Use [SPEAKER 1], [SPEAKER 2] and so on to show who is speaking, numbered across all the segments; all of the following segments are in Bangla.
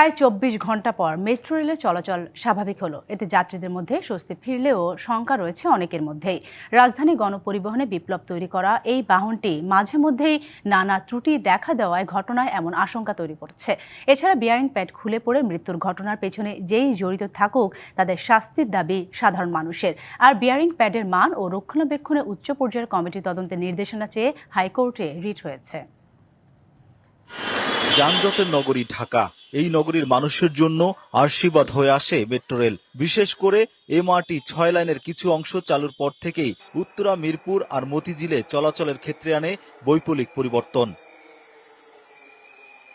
[SPEAKER 1] প্রায় চব্বিশ ঘণ্টা পর মেট্রো রেলের চলাচল স্বাভাবিক হলো। এতে যাত্রীদের মধ্যে স্বস্তি ফিরলেও শঙ্কা রয়েছে অনেকের মধ্যেই। রাজধানী গণপরিবহনে বিপ্লব তৈরি করা এই বাহনটি মাঝে মধ্যেই নানা ত্রুটি দেখা দেওয়ায় ঘটনায় এমন আশঙ্কা তৈরি করছে। এছাড়া বিয়ারিং প্যাড খুলে পড়ে মৃত্যুর ঘটনার পেছনে যেই জড়িত থাকুক, তাদের শাস্তির দাবি সাধারণ মানুষের। আর বিয়ারিং প্যাডের মান ও রক্ষণাবেক্ষণে উচ্চ পর্যায়ের কমিটি তদন্তের নির্দেশনা চেয়ে হাইকোর্টে রিট হয়েছে।
[SPEAKER 2] যানজটের নগরী ঢাকা। এই নগরীর মানুষের জন্য আশীর্বাদ হয়ে আসে মেট্রো রেল। বিশেষ করে এমআরটি ছয় লাইনের কিছু অংশ চালুর পর থেকেই উত্তরা, মিরপুর আর মতিঝিলে চলাচলের ক্ষেত্রে আনে বৈপ্লবিক পরিবর্তন।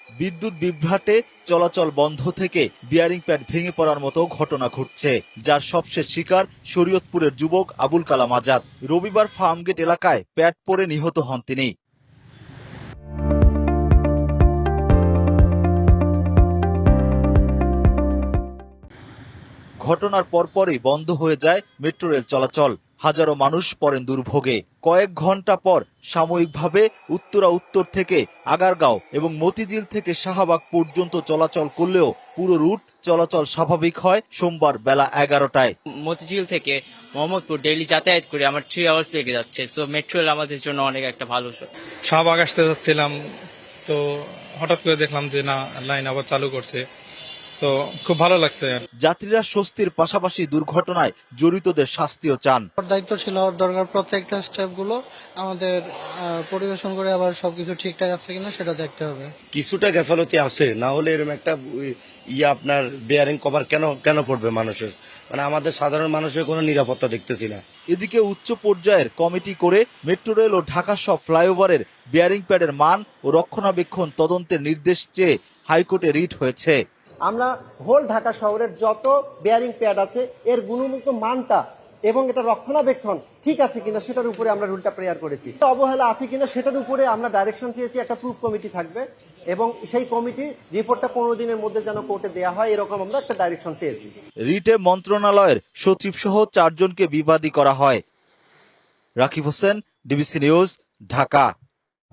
[SPEAKER 2] বিদ্যুৎ বিভ্রাটে চলাচল বন্ধ থেকে বিয়ারিং প্যাড ভেঙে পড়ার মতো ঘটনা ঘটছে, যার সবশেষ শিকার শরীয়তপুরের যুবক আবুল কালাম আজাদ। রবিবার ফার্মগেট এলাকায় প্যাড পরে নিহত হন তিনি। ঘটনার পরপরই বন্ধ হয়ে যায় মেট্রো রেল চলাচল। হাজারো মানুষ পড়েন দুর্ভোগে। কয়েক ঘণ্টা পর সাময়িকভাবে উত্তরা উত্তর থেকে আগারগাঁও এবং মতিঝিল থেকে শাহবাগ পর্যন্ত চলাচল করলেও পুরো রুট চলাচল স্বাভাবিক হয় সোমবার বেলা এগারোটায়।
[SPEAKER 3] মতিঝিল থেকে মোহাম্মদপুর ডেইলি যাতায়াত করে আমার থ্রি আওয়ার্স লেগে যাচ্ছে সো মেট্রো রেল আমাদের জন্য অনেক একটা ভালো
[SPEAKER 4] শাহবাগ আসতে যাচ্ছিলাম তো হঠাৎ করে দেখলাম যে না লাইন আবার চালু করছে। তো খুব ভালো লাগছে।
[SPEAKER 2] যাত্রীরা স্বস্তির পাশাপাশি দুর্ঘটনায় জড়িতদের শাস্তিও চান।
[SPEAKER 5] দায়িত্ব ছিল হওয়ার দরকার প্রত্যেকটা স্টেপগুলো আমাদের পরিবেশন করে আবার সবকিছু ঠিকঠাক আছে কিনা সেটা দেখতে হবে।
[SPEAKER 6] কিছুটা গ্যাফালতি আছে না হলে এরকম একটা ইয়ে আপনার বেয়ারিং কভার কেন কেন পড়বে মানুষের? মানে আমাদের সাধারণ মানুষের কোনো নিরাপত্তা দেখতেছি না।
[SPEAKER 2] এদিকে উচ্চ পর্যায়ের কমিটি করে মেট্রো রেল ও ঢাকা সব ফ্লাইওভারের বেয়ারিং প্যাডের মান ও রক্ষণাবেক্ষণ তদন্তের নির্দেশ চেয়ে হাইকোর্টে রিট হয়েছে।
[SPEAKER 7] আমরা হোল ঢাকা শহরের যত বেয়ারিং প্যাড আছে, এর গুণমুক্ত মানটা এবং এটা রক্ষণাবেক্ষণ ঠিক আছে কিনা সেটার উপরে আমরা রুলটা প্রেয়ার করেছি। অবহেলা আছে কিনা সেটার উপরে আমরা ডাইরেকশন চেয়েছি, একটা প্রুফ কমিটি থাকবে এবং সেই কমিটির রিপোর্টটা পনেরো দিনের মধ্যে যেন কোর্টে দেওয়া হয়, এরকম আমরা একটা ডাইরেকশন চেয়েছি।
[SPEAKER 2] রিটে মন্ত্রণালয়ের সচিব সহ চারজনকে বিবাদী করা হয়। Rakib Hossain, DBC news, Dhaka.